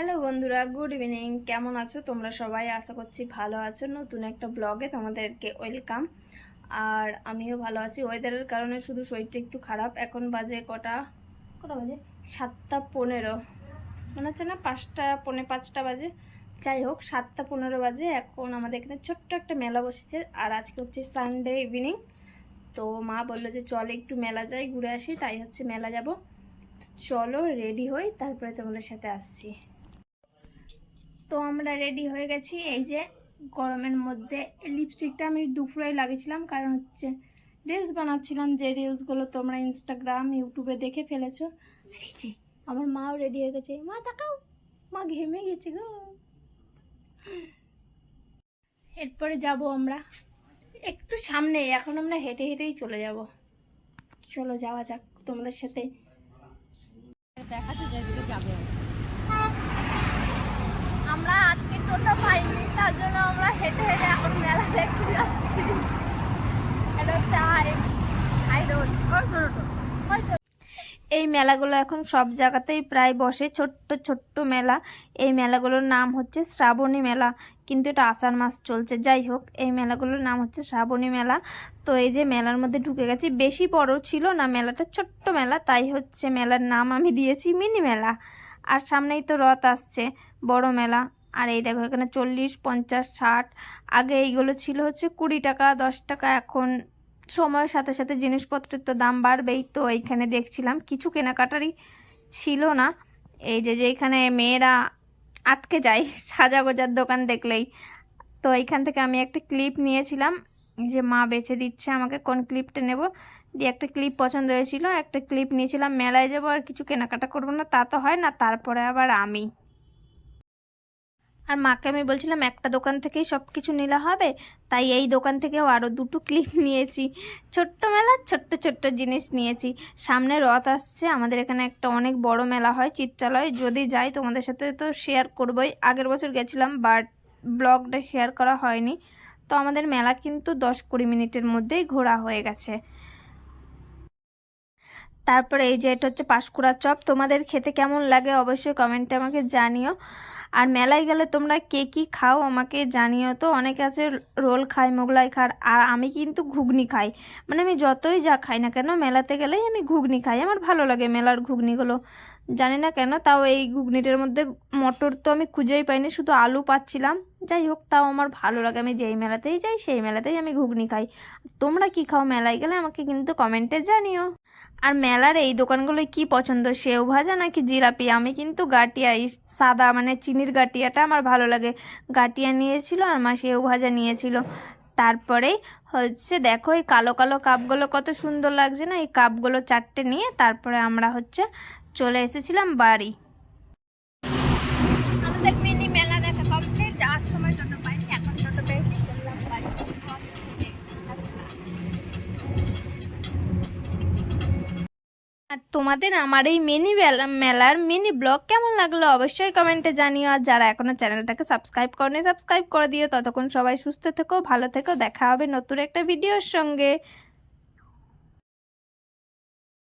Hello বন্ধুরা, good evening. কেমন আছো? তোমরা সবাই আশা করছি ভালো আছো। নতুন একটা ব্লগে তোমাদেরকে ওয়েলকাম। আর আমিও ভালো আছি। ওয়েদারের কারণে শুধু শরীরটা একটু খারাপ। এখন বাজে কটা? কটা বাজে? সাতটা পনেরো। মনে হচ্ছে না পাঁচটা, পৌনে পাঁচটা বাজে? যাই হোক, সাতটা পনেরো বাজে। এখন আমাদের এখানে ছোট্ট একটা মেলা বসেছে। আর আজকে হচ্ছে সানডে ইভিনিং তো মা বলল যে, চলে একটু মেলা যাই, ঘুরে আসি। তাই হচ্ছে মেলা যাব। চলো রেডি হই। তারপরে তোমাদের সাথে আসছি। তো আমরা রেডি হয়ে গেছি। এই যে গরমের মধ্যে লিপস্টিকটা আমি দুপুরে লাগিয়েছিলাম, কারণ হচ্ছে রিলস বানাচ্ছিলাম। যে রিলসগুলো তোমরা ইনস্টাগ্রাম ইউটিউবে দেখে ফেলেছো। এই যে আমার মাও রেডি হয়ে গেছে। মা, তাকাও। মা ঘেমে গেছে গো। এরপরে যাব আমরা একটু সামনে। এখন আমরা হেঁটে হেঁটেই চলে যাব। চলো যাওয়া যাক তোমাদের সাথে। দেখাতে যাবে আমরা আজকে টোটো পাইনি তার জন্য আমরা হেঁটে হেঁটে এখন মেলা দেখতে যাচ্ছি এটা চাই হাই রোড এই মেলাগুলো এখন সব জায়গাতেই প্রায় বসে, ছোট্ট ছোট্ট মেলা। এই মেলাগুলোর নাম হচ্ছে শ্রাবণী মেলা, কিন্তু এটা আষাঢ় মাস চলছে। যাই হোক, এই মেলাগুলোর নাম হচ্ছে শ্রাবণী মেলা। তো এই যে মেলার মধ্যে ঢুকে গেছি, বেশি বড় ছিল না মেলাটা, ছোট্ট মেলা, তাই হচ্ছে মেলার নাম আমি দিয়েছি মিনি মেলা। আর সামনেই তো রথ আসছে, বড় মেলা। আর এই দেখো, এখানে চল্লিশ, পঞ্চাশ, ষাট, আগে এইগুলো ছিল হচ্ছে কুড়ি টাকা, দশ টাকা, এখন সময়ের সাথে সাথে জিনিসপত্রের তো দাম বাড়বেই। তো এইখানে দেখছিলাম, কিছু কেনাকাটারই ছিল না। এই যে যেখানে মেয়েরা আটকে যায় সাজা গোজার দোকান দেখলেই। তো এইখান থেকে আমি একটা ক্লিপ নিয়েছিলাম, যে মা বেছে দিচ্ছে আমাকে কোন ক্লিপটা নেব। দিয়ে একটা ক্লিপ পছন্দ হয়েছিল, একটা ক্লিপ নিয়েছিলাম, মেলায় যাব আর কিছু কেনাকাটা করব না, তা তো হয় না, তারপরে আবার আমি। আর মাকে আমি বলছিলাম, একটা দোকান থেকেই সব কিছু নিলে হবে। তাই এই দোকান থেকেও আরও দুটো ক্লিপ নিয়েছি। ছোট্ট মেলা ছোট্ট ছোট্ট জিনিস নিয়েছি। সামনে রথ আসছে, আমাদের এখানে একটা অনেক বড় মেলা হয়, চিত্রালয়। যদি যাই, তোমাদের সাথে তো শেয়ার করবোই। আগের বছর গেছিলাম বাট ব্লগটা শেয়ার করা হয়নি। তো আমাদের মেলা কিন্তু দশ কুড়ি মিনিটের মধ্যেই ঘোরা হয়ে গেছে। তারপরে এই যে এটা হচ্ছে পাঁশকুড়া চপ। তোমাদের খেতে কেমন লাগে অবশ্যই কমেন্টে আমাকে জানিও। আর মেলায় গেলে তোমরা কে কী খাও আমাকে জানিও তো। অনেকে আছে রোল খায়, মোগলাই খার আর আমি কিন্তু ঘুগনি খাই। মানে আমি যতই যা খাই না কেন, মেলাতে গেলেই আমি ঘুগনি খাই। আমার ভালো লাগে মেলার ঘুগনিগুলো। জানি না কেন, তাও এই ঘুগনিটার মধ্যে মটর তো আমি খুঁজেই পাইনি, শুধু আলু পাচ্ছিলাম। যাই হোক, তাও আমার ভালো লাগে। আমি যেই মেলাতেই যাই, সেই মেলাতেই আমি ঘুগনি খাই। তোমরা কি খাও মেলায় গেলে আমাকে কিন্তু কমেন্টে জানিও। আর মেলার এই দোকানগুলোয় কি পছন্দ, সেও ভাজা নাকি জিলাপি? আমি কিন্তু গাটিয়া সাদা মানে চিনির গাটিয়াটা আমার ভালো লাগে। গাটিয়া নিয়েছিল আর মা সেও ভাজা নিয়েছিল। তারপরে হচ্ছে দেখো, এই কালো কালো কাপগুলো কত সুন্দর লাগছে না? এই কাপগুলো চারটে নিয়ে তারপরে আমরা হচ্ছে চলে এসেছিলাম বাড়ি। তোমাদের আমার এই মিনি মেলার মিনি ব্লগ কেমন লাগল অবশ্যই কমেন্টে জানিও। আর যারা এখনও চ্যানেলটাকে সাবস্ক্রাইব করেনি সাবস্ক্রাইব করে দিও। ততক্ষণ সবাই সুস্থ থেকো, ভালো থেকো। দেখা হবে নতুন একটা ভিডিওর সঙ্গে।